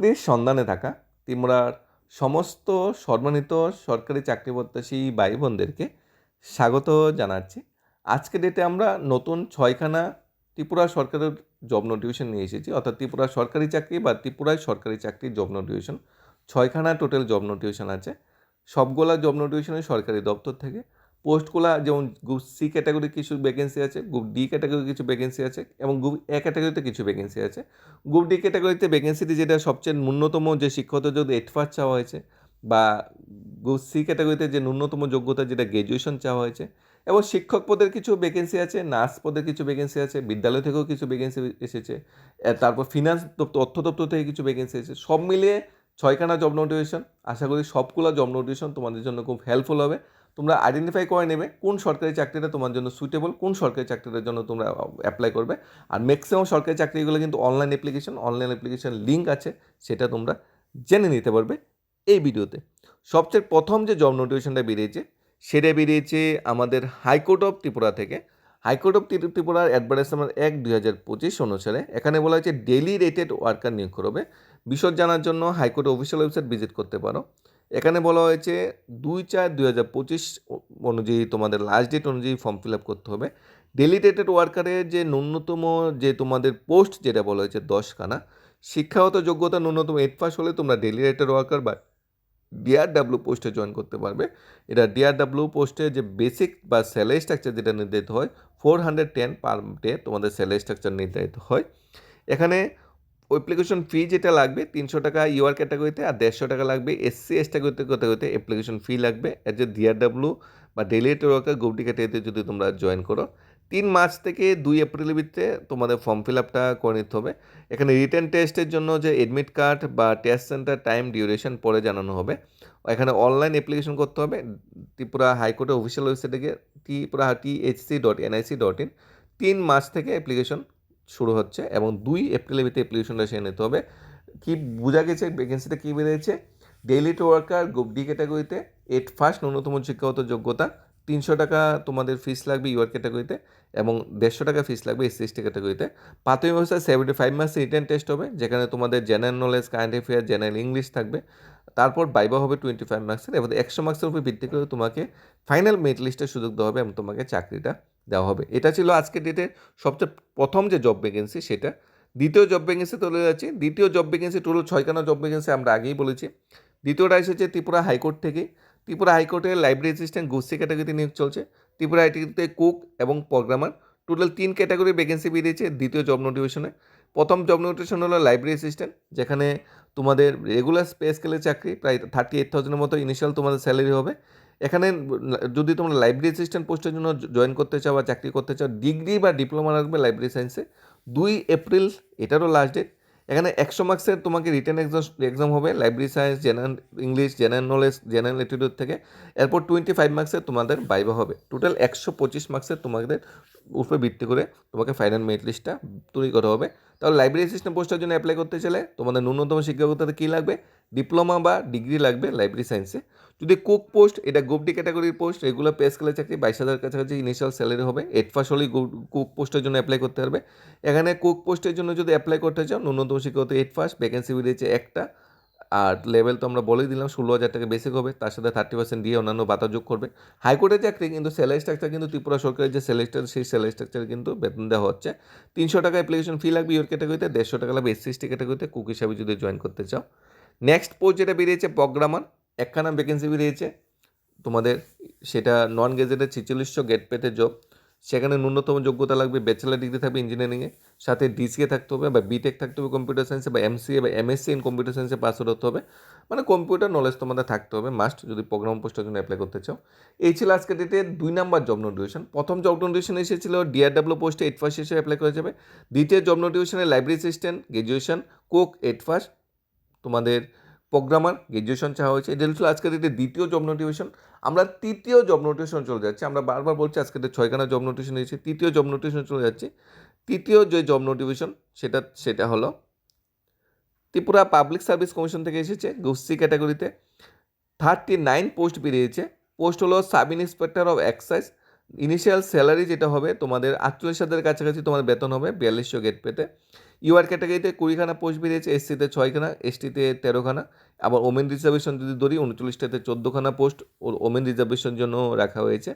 চাকরির সন্ধানে থাকা ত্রিপুরার সমস্ত সম্মানিত সরকারি চাকরি প্রত্যাশী ভাই বোনদেরকে স্বাগত জানাচ্ছি। আজকে ডেটে আমরা নতুন ছয়খানা ত্রিপুরা সরকারের জব নোটিফিকেশন নিয়ে এসেছি। অর্থাৎ ত্রিপুরা সরকারি চাকরি বা ত্রিপুরায় সরকারি চাকরির জব নোটিফিকেশন ছয়খানা টোটাল জব নোটিফিকেশন আছে। সবগুলা জব নোটিফিকেশনে সরকারি দপ্তর থেকে। পোস্টগুলা যেমন গ্রুপ সি ক্যাটাগরি কিছু ভ্যাকেন্সি আছে গ্রুপ ডি ক্যাটাগরি কিছু ভ্যাকেন্সি আছে এবং গ্রুপ এ ক্যাটাগরিতে কিছু ভ্যাকেন্সি আছে। গ্রুপ ডি ক্যাটাগরিতে ভ্যাকেন্সিটি যেটা সবচেয়ে ন্যূনতম যে শিক্ষত যদি পাস চাওয়া হয়েছে বা গ্রুপ সি ক্যাটাগরিতে যে ন্যূনতম যোগ্যতা যেটা গ্র্যাজুয়েশন চাওয়া হয়েছে এবং শিক্ষক পদের কিছু ভ্যাকেন্সি আছে নার্স পদের কিছু ভ্যাকেন্সি আছে, বিদ্যালয় থেকেও কিছু ভ্যাকেন্সি এসেছে তারপর ফিনান্স দপ্তর, অর্থ দপ্তর থেকে কিছু ভ্যাকেন্সি এসেছে। সব মিলিয়ে ছয়খানা জব নোটিফিকেশন আশা করি সবগুলো জব নোটিফিকেশন তোমাদের জন্য খুব হেল্পফুল হবে। তোমরা আইডেন্টিফাই করে নেবে কোন সরকারি চাকরিটা তোমার জন্য সুইটেবল কোন সরকারি চাকরিটার জন্য তোমরা অ্যাপ্লাই করবে। আর ম্যাক্সিমাম সরকারি চাকরিগুলো কিন্তু online application online application link আছে, সেটা তোমরা জেনে নিতে পারবে এই ভিডিওতে। সবচেয়ে প্রথম যে জব নোটিফিকেশনটা বেরিয়েছে, সেটা বেরিয়েছে আমাদের হাইকোর্ট অফ ত্রিপুরা থেকে। হাইকোর্ট অফ ত্রিপুরার অ্যাডভার্টাইজ নাম্বার এক দুই হাজার পঁচিশ অনুসারে, এখানে বলা হয়েছে ডেলি রেটেড ওয়ার্কার নিয়োগ করবে। বিশদ জানার জন্য হাইকোর্ট অফিসিয়াল ওয়েবসাইট ভিজিট করতে পারো। এখানে বলা হয়েছে দুই চার দুই হাজার পঁচিশ অনুযায়ী তোমাদের লাস্ট ডেট অনুযায়ী ফর্ম ফিল আপ করতে হবে। ডেলিটেটেড ওয়ার্কারের যে ন্যূনতম যে তোমাদের পোস্ট যেটা বলা হয়েছে দশখানা, শিক্ষাগত যোগ্যতা ন্যূনতম এইট পাস হলে তোমরা ডেলিটেড ওয়ার্কার বা ডিআরডাব্লিউ পোস্টে জয়েন করতে পারবে। এটা ডিআরডাব্লিউ পোস্টে যে বেসিক বা স্যালারি স্ট্রাকচার যেটা নির্ধারিত হয় four hundred ten per day তোমাদের স্যালারি স্ট্রাকচার নির্ধারিত হয়। এখানে অ্যাপ্লিকেশন ফি যেটা লাগবে, তিনশো টাকা ইউআর ক্যাটাগরিতে আর দেড়শো টাকা লাগবে এসসি এস ক্যাটাগরিতে ক্যাটাগরিতে অ্যাপ্লিকেশন ফি লাগবে। এর যে ডিআরডাব্লিউ বা ডেলিগেটেড ওয়ার্কার গ্রুপটি ক্যাটাগরিতে যদি তোমরা জয়েন করো, তিন মার্চ থেকে দুই এপ্রিলের ভিতরে তোমাদের ফর্ম ফিল আপটা করে নিতে হবে। এখানে রিটার্ন টেস্টের জন্য যে এডমিট কার্ড বা টেস্ট সেন্টার টাইম ডিউরেশন পরে জানানো হবে। এখানে অনলাইন অ্যাপ্লিকেশন করতে হবে, ত্রিপুরা হাইকোর্টের অফিসিয়াল ওয়েবসাইটে গিয়ে Tripura THC dot NIC dot in তিন মার্চ থেকে অ্যাপ্লিকেশন শুরু হচ্ছে এবং দুই এপ্রিলের ভিতরে অ্যাপ্লিকেশনটা সেরে নিতে হবে। কি বোঝা গেছে ভ্যাকেন্সিটা কী বেরিয়েছে daily to worker group D ক্যাটাগরিতে এট ফার্স্ট ন্যূনতম শিক্ষাগত যোগ্যতা, তিনশো টাকা তোমাদের ফিস লাগবে ইউআর ক্যাটাগরিতে এবং দেড়শো টাকা ফিস লাগবে এসসি এসটি ক্যাটাগরিতে প্রাথমিক অবস্থায় seventy five marks written test হবে, যেখানে তোমাদের general knowledge current affair general English থাকবে। তারপর বাইবা হবে টোয়েন্টি ফাইভ মার্কসের এবার একশো মার্কসের উপর ভিত্তি করে তোমাকে ফাইনাল মেরিট লিস্টের সুযোগ দেওয়া হবে এবং তোমাকে চাকরিটা দেওয়া হবে। এটা ছিল আজকের ডেটে সবচেয়ে প্রথম যে জব ভ্যাকেন্সি সেটা। দ্বিতীয় জব ভ্যাকেন্সি চলে যাচ্ছে। দ্বিতীয় জব ভ্যাকেন্সি টোটাল ছয়খানা জব ভ্যাকেন্সি আমরা আগেই বলেছি। দ্বিতীয়টা এসেছে ত্রিপুরা হাইকোর্ট থেকে। ত্রিপুরা হাইকোর্টের লাইব্রেরি অ্যাসিস্ট্যান্ট গোষ্ঠী ক্যাটাগরিতে নিয়োগ চলছে। ত্রিপুরা আইটিতে কুক এবং প্রোগ্রামার টোটাল তিন ক্যাটাগরি ভ্যাকেন্সি বেরিয়েছে দ্বিতীয় জব নোটিফিকেশনে প্রথম জব নোটিফিকেশন হলো লাইব্রেরি অ্যাসিস্ট্যান্ট যেখানে তোমাদের রেগুলার পে স্কেলে চাকরি, প্রায় থার্টি এইট থাউজেন্ডের মতো ইনিশিয়াল তোমাদের স্যালারি হবে। এখানে যদি তোমরা লাইব্রেরি অ্যাসিস্ট্যান্ট পোস্টের জন্য জয়েন করতে চাও বা চাকরি করতে চাও ডিগ্রি বা ডিপ্লোমা রাখবে লাইব্রেরি সায়েন্সে দুই এপ্রিল এটারও লাস্ট ডেট এখানে একশো মার্কসের তোমাকে রিটেন এক্সাম এক্সাম হবে library science general English general knowledge general attitude থেকে। এরপর টোয়েন্টি ফাইভ মার্কসের তোমাদের বাইবা হবে। টোটাল একশো পঁচিশ মার্কসের তোমাদের উপরে ভিত্তি করে তোমাকে ফাইনাল মেরিট লিস্টটা তৈরি করা হবে। তাহলে লাইব্রেরি অ্যাসিস্ট্যান্ট পোস্টের জন্য অ্যাপ্লাই করতে চাইলে তোমাদের ন্যূনতম শিক্ষকতাতে কী লাগবে? ডিপ্লোমা বা ডিগ্রি লাগবে লাইব্রেরি সায়েন্সে। যদি কুক পোস্ট, এটা গ্রুপ ডি ক্যাটাগরির পোস্ট, রেগুলার পে স্কেলের চাকরি, বাইশ হাজার কাছাকাছি ইনিশিয়াল স্যালারি হবে। এইট ফার্স্ট হলেই কুক পোস্টের জন্য অ্যাপ্লাই করতে পারবে। এখানে কুক পোস্টের জন্য যদি অ্যাপ্লাই করতে চাও, ন্যূনতম শিক্ষাগত এইট ফার্স্ট ভ্যাকেন্সি বেরিয়েছে একটা। আর লেভেল তো আমরা বলেই দিলাম, ষোলো হাজার টাকা বেসিক হবে, তার সাথে থার্টি পার্সেন্ট দিয়ে অন্যান্য ভাতা যোগ করবে। হাইকোর্টের চাকরি, কিন্তু স্যালারি স্ট্রাকচার কিন্তু ত্রিপুরা সরকারের যে স্যালারি স্ট্রাকচার সেই স্যালারি স্ট্রাকচার কিন্তু বেতন দেওয়া হচ্ছে। তিনশো টাকা অ্যাপ্লিকেশন ফি লাগবে ইউর ক্যাটাগরিতে দেড়শো টাকা লাগবে এসসি এসটি ক্যাটাগরিতে কুক হিসাবে যদি জয়েন করতে চাও। নেক্সট পোস্ট যেটা বেরিয়েছে প্রোগ্রামার একখানা ভ্যাকেন্সি বেরিয়েছে। তোমাদের সেটা নন গেজেটের ছিচল্লিশশো গেট পেতে জব সেখানে ন্যূনতম যোগ্যতা লাগবে ব্যাচেলার ডিগ্রি থাকবে ইঞ্জিনিয়ারিংয়ে সাথে ডিসিএ থাকতে হবে বা বিটেক থাকতে হবে কম্পিউটার সায়েন্সে বা এমসিএ বা এমএসসি ইন কম্পিউটার সায়েন্সে পাস হতে হবে। মানে কম্পিউটার নলেজ তোমাদের থাকতে হবে মাস্ট যদি প্রোগ্রাম পোস্টের জন্য অ্যাপ্লাই করতে চাও। এই ছিল আজকে ডেটে দুই নাম্বার জব নোটিফিকেশন প্রথম জব নোটিফিকেশন এসেছিল ডিআরডাব্লিউ পোস্টে এইট ফার্স্ট হিসেবে অ্যাপ্লাই করা যাবে। দ্বিতীয় জব নোটিফিকেশনে library assistant graduation cook eight first তোমাদের প্রোগ্রামার গ্র্যাজুয়েশন চাওয়া হয়েছে। এটা ছিল আজকের ডেটে দ্বিতীয় জব নোটিফিকেশন। আমরা তৃতীয় জব নোটিফিকেশন চলে যাচ্ছি। আমরা বারবার বলছি আজকে ডেট ছয়খানা জব নোটিফিকেশন এসেছে তৃতীয় জব নোটিফিকেশন চলে যাচ্ছি। তৃতীয় যে জব নোটিফিকেশন, সেটা সেটা হলো ত্রিপুরা পাবলিক সার্ভিস কমিশন থেকে এসেছে গোষ্ঠী ক্যাটাগরিতে। থার্টি নাইন পোস্ট বেরিয়েছে। পোস্ট হলো sub inspector of excise. Initial salary যেটা হবে, তোমাদের আটচল্লিশ হাজারের কাছাকাছি তোমার বেতন হবে বিয়াল্লিশশো গেট পেতে। ইউআর ক্যাটাগরিতে কুড়িখানা পোস্ট বেরিয়েছে এসসিতে ছয়খানা এসটিতে তেরোখানা। আবার ওমেন রিজার্ভেশন যদি ধরি, উনচল্লিশটাতে চোদ্দোখানা পোস্ট ওমেন রিজার্ভেশন জন্য রাখা হয়েছে।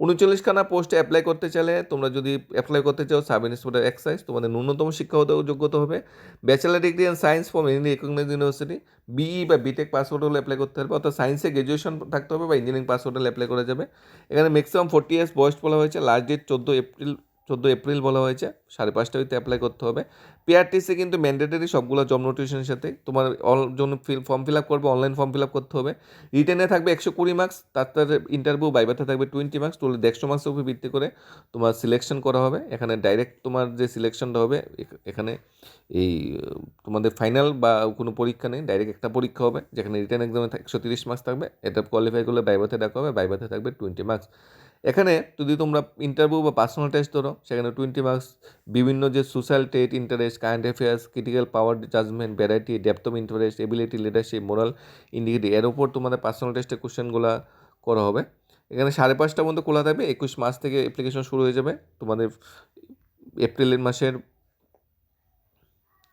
উনচল্লিশখানা পোস্টে অ্যাপ্লাই করতে চাইলে তোমরা যদি অ্যাপ্লাই করতে চাও সাব ইন্সপেক্টর এক্সাইজ তোমাদের ন্যূনতম শিক্ষাগত যোগ্যতা হবে। Bachelor degree and science from any university BE বা বিটেক পাসওয়ার্ড হলে অ্যাপ্লাই করতে হবে অর্থাৎ সায়েন্সে গ্র্যাজুয়েশন থাকতে হবে বা ইঞ্জিনিয়ারিং পাসওয়ার্ড হলে অ্যাপ্লাই করা যাবে। এখানে ম্যাক্সিমাম ফোর্টি ইয়ার্স বয়স বলা হয়েছে লাস্ট ডেট চোদ্দ এপ্রিল চোদ্দ এপ্রিল বলা হয়েছে, সাড়ে পাঁচটা হইতে অ্যাপ্লাই করতে হবে। পিআরটিসি কিন্তু ম্যান্ডেটারি সবগুলো জব নোটিফিকেশনের সাথে তোমার অল জন্য ফিল ফর্ম ফিল আপ করবে অনলাইন ফর্ম ফিল আপ করতে হবে। রিটেনে থাকবে একশো কুড়ি মার্কস তার ইন্টারভিউ বাইবাতে থাকবে টোয়েন্টি মার্কস টোটাল দেড়শো মার্কসের উপর ভিত্তি করে তোমার সিলেকশন করা হবে। এখানে ডাইরেক্ট তোমার যে সিলেকশনটা হবে এখানে এই, তোমাদের ফাইনাল বা কোনো পরীক্ষা নেই ডাইরেক্ট একটা পরীক্ষা হবে, যেখানে রিটার্ন এক্সামে একশো তিরিশ মার্কস থাকবে এটা কোয়ালিফাই করলে বাইবাতে ডাকা হবে বাইবাতে থাকবে টোয়েন্টি মার্কস এখানে যদি তোমরা ইন্টারভিউ বা পার্সোনাল টেস্ট ধরো, সেখানে টোয়েন্টি মার্কস বিভিন্ন যে social TET interest current affairs critical power judgement variety depth of interest ability leadership moral indicative এর ওপর তোমাদের পার্সোনাল টেস্টের কোশ্চেনগুলো করা হবে। এখানে সাড়ে পাঁচটা পর্যন্ত খোলা থাকবে, একুশ মাস থেকে অ্যাপ্লিকেশন শুরু হয়ে যাবে। তোমাদের এপ্রিলের মাসের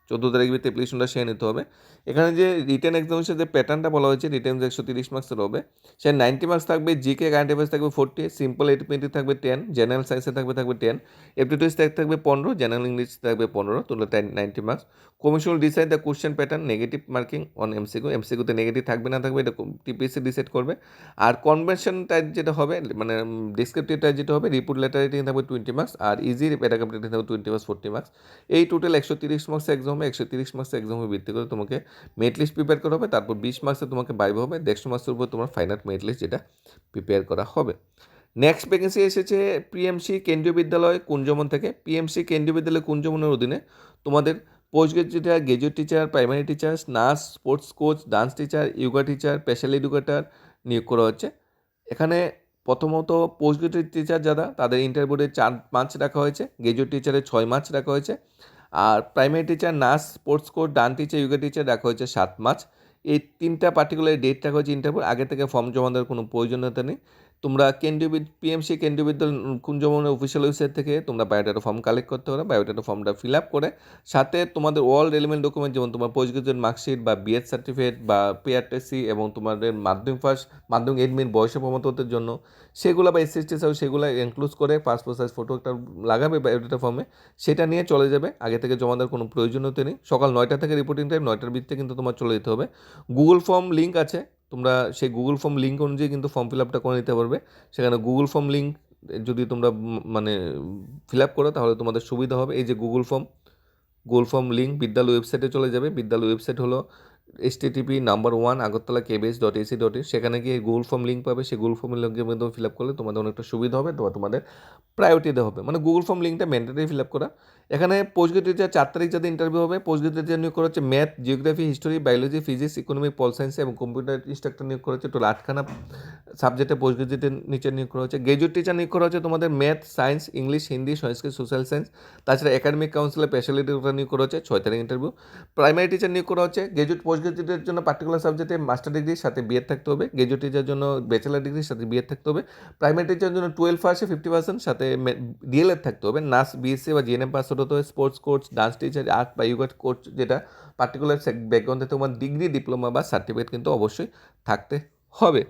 চোদ্দ তারিখ ভিত্তি অ্যাপ্লিকেশনটা সেরে নিতে হবে। এখানে যে রিটার্ন এক্সামিনেশন যে প্যাটার্নটা বলা হয়েছে রিটার্ন একশো তিরিশ মার্কসের হবে সে নাইনটি মার্কস থাকবে জিকে কারেন্ট অ্যাফেয়ার্স থাকবে ফোর্টি সিম্পল এইটমেন্টি থাকবে টেন জেনারেল সায়েন্সে থাকবে থাকবে টেন এপ্টিটিউডস থাকবে পনেরো জেনারেল ইংলিশ থাকবে পনেরো তোলা ninety marks commission decide the question pattern negative marking on MCQ এমসিকিউতে নেগেটিভ থাকবে, না থাকবে, এটা টিপিএসসি ডিসাইড করবে। আর কনভেনশন টাইপ যেটা হবে মানে ডিসক্রিপটিভ টাইপ যেটা হবে রিপোর্ট লেটার রেটিং থাকবে টোয়েন্টি মার্কস আর ইজি প্যারাগ্রাফ রেটিং থাকবে টোয়েন্টি মার্কস ফোর্টি মার্কস এই টোটাল একশো তিরিশ মার্কস এক্সাম হবে, একশো তিরিশ মার্কস এক্সামে ভিত্তি করে তোমাকে মেট লিস্ট প্রিপেয়ার করা হবে, তারপর বিশ মার্কসে তোমাকে বাইব হবে, দেড়শো মার্কসের উপর তোমার ফাইনাল মেট লিস্ট যেটা প্রিপেয়ার করা হবে। নেক্সট ভ্যাকেন্সি এসেছে পিএমসি কেন্দ্রীয় বিদ্যালয় কুঞ্জমন থেকে। পিএমসি কেন্দ্রীয় বিদ্যালয় কুঞ্জমনের অধীনে তোমাদের post graduate graduate teacher primary teacher nurse sports coach dance teacher yoga teacher special educator নিয়োগ করা হচ্ছে। এখানে প্রথমত পোস্ট গ্রাজুয়েট টিচার যারা, তাদের ইন্টারভিউতে চার মার্চ রাখা হয়েছে গ্রাজুয়েট টিচারে ছয় মার্চ রাখা হয়েছে। আর primary teacher nurse sports coach dance teacher yoga teacher রাখা হয়েছে সাত মার্চ এই তিনটা পার্টিকুলার ডেট রাখা হয়েছে ইন্টারভিউ আগে থেকে ফর্ম জমা দেওয়ার কোনো প্রয়োজনীয়তা নেই। তোমরা কেন্দ্রীয় পিএমসি কেন্দ্রীয় বিদ্যালয় কুঞ্জমনের অফিসিয়াল ওয়েবসাইট থেকে তোমরা বায়োডাটা ফর্ম কালেক্ট করতে পারো। বায়োডাটা ফর্মটা ফিল আপ করে সাথে তোমাদের অল রেলিভেন্ট ডকুমেন্ট যেমন তোমার পোস্ট গ্রাজুয়েট মার্কশিট বা বিএড সার্টিফিকেট বা পিআরটিসি এবং তোমাদের মাধ্যমিক ফার্স্ট মাধ্যমিক এডমিট বয়সের প্রমাণপত্রের জন্য সেগুলো বা এসএসটি সাহেব সেগুলো ইনক্লুড করে পাসপোর্ট সাইজ ফটো একটা লাগাবে বায়োডাটা ফর্মে সেটা নিয়ে চলে যাবে। আগে থেকে জমা দেওয়ার কোনো প্রয়োজনীয়তা নেই। সকাল নয়টা থেকে রিপোর্টিং টাইম নয়টার ভিত্তিতে কিন্তু তোমার চলে যেতে হবে। গুগল ফর্ম লিঙ্ক আছে। তোমরা সেই গুগল ফর্ম লিঙ্ক অনুযায়ী কিন্তু ফর্ম ফিল আপটা করে নিতে পারবে। সেখানে গুগল ফর্ম লিঙ্ক যদি তোমরা মানে ফিল আপ করো, তাহলে তোমাদের সুবিধা হবে। এই যে Google form Google form link বিদ্যালয় ওয়েবসাইটে চলে যাবে। বিদ্যালয় ওয়েবসাইট হলো S TP number one Agartala KBS dot AC dot in সেখানে গিয়ে গুগল ফর্ম লিঙ্ক পাবে। সেই গুগল ফর্মের লিঙ্কের মাধ্যমে ফিল আপ করলে তোমাদের অনেকটা সুবিধা হবে, তোমার, তোমাদের প্রায়োরিটি দেওয়া হবে। মানে গুগল ফর্ম লিঙ্কটা ম্যান্ডেটারি ফিল আপ করা। এখানে পোস্ট গ্রাজুয়েট চার তারিখ যাতে ইন্টারভিউ হবে পোস্ট গ্রাজুয়েট নিয়োগ করা হচ্ছে math geography history biology physics economic pol science এবং কম্পিউটার ইনস্ট্রাক্টর নিয়োগ করা হচ্ছে। টোটাল আটখানা সাবজেক্টে পোস্ট গ্রাজুয়েটের নিচে নিয়োগ করা হচ্ছে। গ্রাজুয়েট টিচার নিয়োগ করা হচ্ছে তোমাদের math science English Hindi Sanskrit social science তাছাড়া একাডেমিক কাউন্সিলের স্পেশালিটি নিয়োগ করা হচ্ছে, ছয় তারিখ ইন্টারভিউ প্রাইমারি টিচার নিয়োগ করা হচ্ছে। গ্রাজুয়েট পোস্ট গ্রাজুয়েটের জন্য পার্টিকুলার সাবজেক্টে মাস্টার ডিগ্রির সাথে বিএড থাকতে হবে গ্রাজুয়েট টিচার জন্য ব্যাচেলার ডিগ্রির সাথে বিএড থাকতে হবে প্রাইমারি টিচার জন্য টুয়েলভ পাসে ফিফটি পার্সেন্ট সাথে ডিএলএড থাকতে হবে, নার্স বিএসসি বা জিএনএম পাস হতে হবে sports coach dance teacher art বা ইয়োগা কোচ যেটা পার্টিকুলার ব্যাকগ্রাউন্ডে তোমার ডিগ্রি ডিপ্লোমা বা সার্টিফিকেট কিন্তু অবশ্যই থাকতে হবে।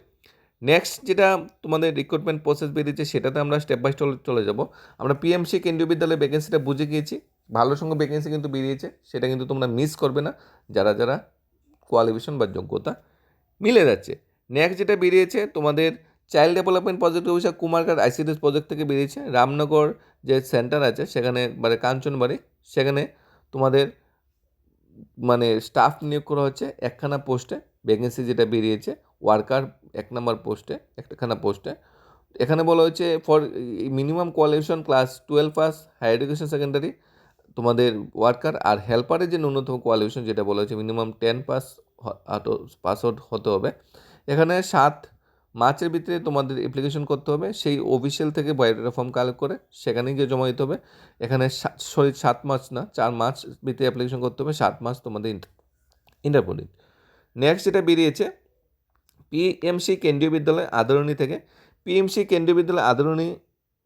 নেক্সট যেটা তোমাদের রিক্রুটমেন্ট প্রসেস বেরিয়েছে সেটাতে আমরা স্টেপ বাই স্টেপ চলে যাব। আমরা পিএমসি কেন্দ্রীয় বিদ্যালয়ে ভ্যাকেন্সিটা বুঝে গিয়েছি, ভালো সঙ্গে ভ্যাকেন্সি কিন্তু বেরিয়েছে, সেটা কিন্তু তোমরা মিস করবে না, যারা যারা কোয়ালিফিকেশন বা যোগ্যতা মিলে যাচ্ছে। নেক্সট যেটা বেরিয়েছে, তোমাদের child development project officer Kumarghat ICDS project থেকে বেরিয়েছে। রামনগর যে সেন্টার আছে, সেখানে মানে কাঞ্চনবাড়ি, সেখানে তোমাদের মানে স্টাফ নিয়োগ করা হচ্ছে একখানা পোস্টে ভ্যাকেন্সি যেটা বেরিয়েছে ওয়ার্কার এক নম্বর পোস্টে একখানা পোস্টে এখানে বলা হয়েছে for minimum qualification class twelve pass higher education secondary তোমাদের ওয়ার্কার আর হেল্পারের যে ন্যূনতম কোয়ালিফিকেশন যেটা বলা হয়েছে, minimum ten pass pass out হতে হবে। এখানে সাত মার্চের ভিতরে তোমাদের অ্যাপ্লিকেশন করতে হবে। সেই অফিসিয়াল থেকে বায়োডাটা ফর্ম কালেক্ট করে সেখানে গিয়ে জমা দিতে হবে। এখানে সরি, সাত মার্চ না, চার মার্চ ভিতরে অ্যাপ্লিকেশন করতে হবে। সাত মার্চ তোমাদের ইন্টারভিউ নেক্সট যেটা বেরিয়েছে পিএমসি কেন্দ্রীয় বিদ্যালয় আদরণী থেকে। পিএমসি কেন্দ্রীয় বিদ্যালয় আদরণী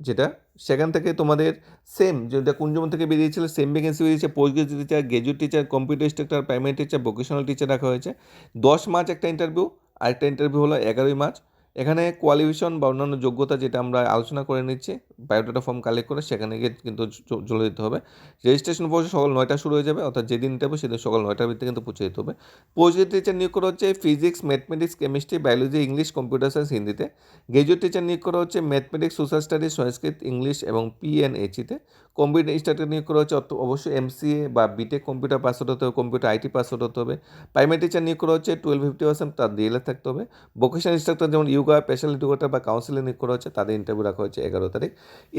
যেটা সেখান থেকে তোমাদের সেম যেটা কুঞ্জমন থেকে বেরিয়েছিল সেম ভ্যাকেন্সি বেরিয়েছে post graduate teacher graduate teacher computer instructor primary teacher vocational teacher রাখা হয়েছে। দশ মার্চ একটা ইন্টারভিউ আরেকটা ইন্টারভিউ হলো এগারোই মার্চ। এখানে কোয়ালিফিকেশন বা অন্যান্য যোগ্যতা যেটা আমরা আলোচনা করে নিচ্ছি বায়োডাটা ফর্ম কালেক্ট করে সেখানে গিয়ে কিন্তু চলে যেতে হবে। রেজিস্ট্রেশন পৌঁছে সকাল নয়টা শুরু হয়ে যাবে, অর্থাৎ যেদিন ইন্টারভিউ সেদিন সকাল নয়টার ভিতরে কিন্তু পৌঁছে যেতে হবে। পোস্ট টিচার নিয়োগ করা হচ্ছে physics mathematics chemistry biology English computer science হিন্দিতে। গ্রাজুয়েট টিচার নিয়োগ করা হচ্ছে mathematics social studies Sanskrit English এবং পিএনএইচিতে কম্পিউটার ইনস্ট্রাক্টর নিয়োগ করা হচ্ছে অবশ্যই এমসিএ বা বিটেক কম্পিউটার পাস হতে হবে কম্পিউটার আইটি পাস হতে হবে। প্রাইমারি টিচার নিয়োগ করা হচ্ছে টুয়েলভ ফিফটি পার্সেন্ট তার ডিএলএ থাকতে হবে। ভোকেশনাল ইনস্ট্রাক্টর যেমন ইয়োগা স্পেশাল এডুকেটর বা কাউন্সিলে নিয়োগ করা হচ্ছে, তাদের ইন্টারভিউ রাখা হচ্ছে এগারো তারিখ।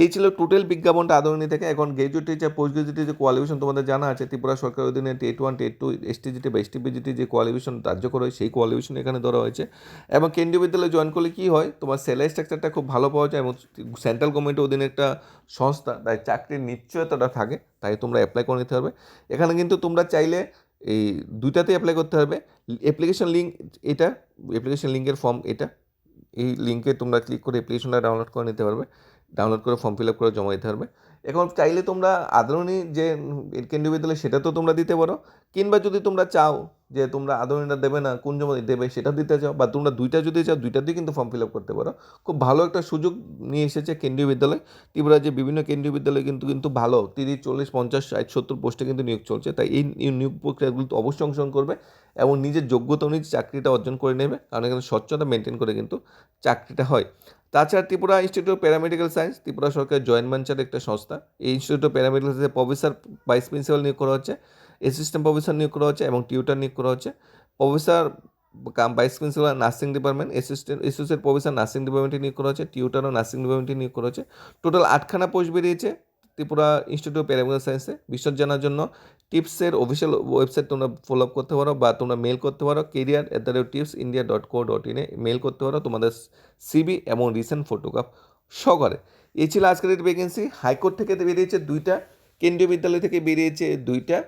এই ছিল টোটাল বিজ্ঞাপনটা আদরণী থেকে এখন গ্রাজুয়েট টিচার পোস্ট গ্রাজুয়েট যে কোয়ালিফিকেশন তোমাদের জানা আছে। ত্রিপুরা সরকারের অধীনে TET one TET two STGT বা এস টি এসটিপিজিটি যে কোয়ালিফিকেশন রাজ্য করা হয়, সেই কোয়ালিফিকেশন এখানে ধরা হয়েছে। এবং কেন্দ্রীয় বিদ্যালয়ে জয়েন করলে কী হয়? তোমার স্যালারি স্ট্রাকচারটা খুব ভালো পাওয়া যায় এবং সেন্ট্রাল গভর্নমেন্টের অধীনে একটা সংস্থা, তাই চাকরির নিশ্চয়তাটা থাকে, তাই তোমরা অ্যাপ্লাই করে নিতে হবে এখানে কিন্তু তোমরা চাইলে এই দুইটাতেই অ্যাপ্লাই করতে হবে। অ্যাপ্লিকেশন লিঙ্ক এটা অ্যাপ্লিকেশন লিঙ্কের ফর্ম এটা এই লিঙ্কে তোমরা ক্লিক করে অ্যাপ্লিকেশনটা ডাউনলোড করে নিতে পারবে। ডাউনলোড করে ফর্ম ফিল আপ করে জমা দিতে পারবে। এখন চাইলে তোমরা আদরণী যে কেন্দ্রীয় বিদ্যালয় সেটা তো তোমরা দিতে পারো। কিংবা যদি তোমরা চাও যে তোমরা আদরণীটা দেবে না, কোন জমা দেবে সেটা দিতে চাও, বা তোমরা দুইটা যদি চাও দুইটাতেই কিন্তু ফর্ম ফিল আপ করতে পারো। খুব ভালো একটা সুযোগ নিয়ে এসেছে কেন্দ্রীয় বিদ্যালয়। ত্রিপুরা যে বিভিন্ন কেন্দ্রীয় বিদ্যালয় কিন্তু কিন্তু ভালো। তিরিশ, চল্লিশ, পঞ্চাশ, ষাট, সত্তর পোস্টে কিন্তু নিয়োগ চলছে। তাই এই নিয়োগ প্রক্রিয়াগুলো তো অবশ্যই অংশগ্রহণ করবে এবং নিজের যোগ্যতা অনুযায়ী চাকরিটা অর্জন করে নেবে। কারণ এখানে স্বচ্ছতা মেনটেন করে কিন্তু চাকরিটা হয়। তাছাড়া Tripura institute of paramedical science Tripura সরকারের জয়েন্ট ভেঞ্চার একটা সংস্থা। এই ইনস্টিটিউট অফ প্যারামেডিক্যাল সায়েন্সে প্রফেসর ভাইস প্রিন্সিপাল নিয়োগ করা হচ্ছে। অ্যাসিস্ট্যান্ট প্রফেসর নিয়োগ করা হচ্ছে এবং টিউটার নিয়োগ করা হচ্ছে। Professor vice principal nursing department assistant associate professor nursing ডিপার্টমেন্টে নিয়োগ করা হচ্ছে টিউটার ও নার্সিং ডিপার্টমেন্টে নিয়োগ করা হচ্ছে। টোটাল আটখানা পোস্ট বেরিয়েছে ত্রিপুরা ইনস্টিটিউট অফ প্যারামেডিক্যাল সায়েন্সে বিশদ জানার জন্য টিপসের অফিসিয়াল ওয়েবসাইট তোমরা ফলো আপ করতে পারো বা তোমরা মেল করতে পারো। Career at the rate tips India dot co dot ইনে মেল করতে পারো তোমাদের সিবি এবং রিসেন্ট ফটোগ্রাফ সহকারে। এই ছিল আজকের ভ্যাকেন্সি হাইকোর্ট থেকে বেরিয়েছে দুইটা, কেন্দ্রীয় বিদ্যালয় থেকে বেরিয়েছে দুইটা।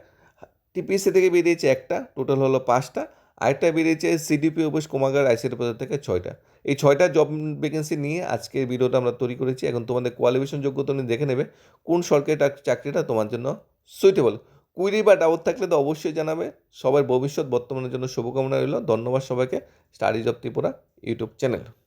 টিপিএসসি থেকে বেরিয়েছে একটা টোটাল হলো পাঁচটা। আরেকটা বেরিয়েছে সিডিপি অফিস কোমাগার আইসিটি পদ থেকে ছয়টা। এই ছয়টা জব ভ্যাকেন্সি নিয়ে আজকের ভিডিওটা আমরা তৈরি করেছি। এখন তোমাদের কোয়ালিফিকেশন যোগ্যতা নিয়ে দেখে নেবে, কোন সরকারি চাক- চাকরিটা তোমার জন্য সুইটেবল কুইরি বা ডাউট থাকলে তো অবশ্যই জানাবে। সবার ভবিষ্যৎ বর্তমানের জন্য শুভকামনা রইল। ধন্যবাদ সবাইকে। Study of Tripura YouTube channel